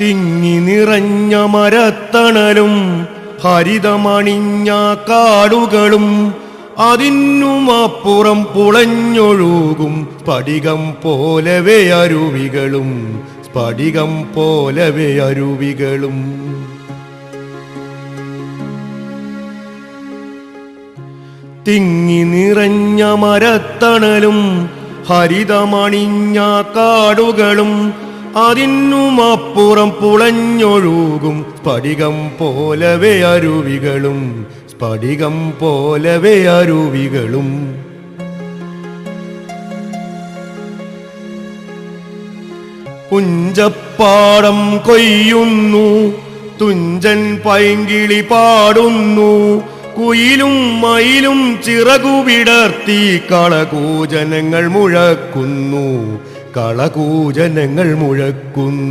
തിങ്ങി നിറഞ്ഞ മരത്തണലും ഹരിതമണിഞ്ഞ കാടുകളും അതിനുമപ്പുറം പുളഞ്ഞൊഴുകും സ്ഫടികം പോലവേ അരുവികളും സ്പടികം പോലവേ അരുവികളും. തിങ്ങി നിറഞ്ഞ മരത്തണലും ഹരിതമണിഞ്ഞ കാടുകളും അതിനുമപ്പുറം പുളഞ്ഞൊഴുകും. സ്ഫടികം പോലവേ അരുവികളും. സ്ഫടികം പോലവേ അരുവികളും. പുഞ്ചപ്പാടം കൊയ്യുന്നു. തുഞ്ചൻ പൈങ്കിളി പാടുന്നു. കുയിലും മയിലും ചിറകുവിടർത്തി കളകൂജനങ്ങൾ മുഴക്കുന്നു. കളകൂജനങ്ങൾ മുഴക്കുന്നു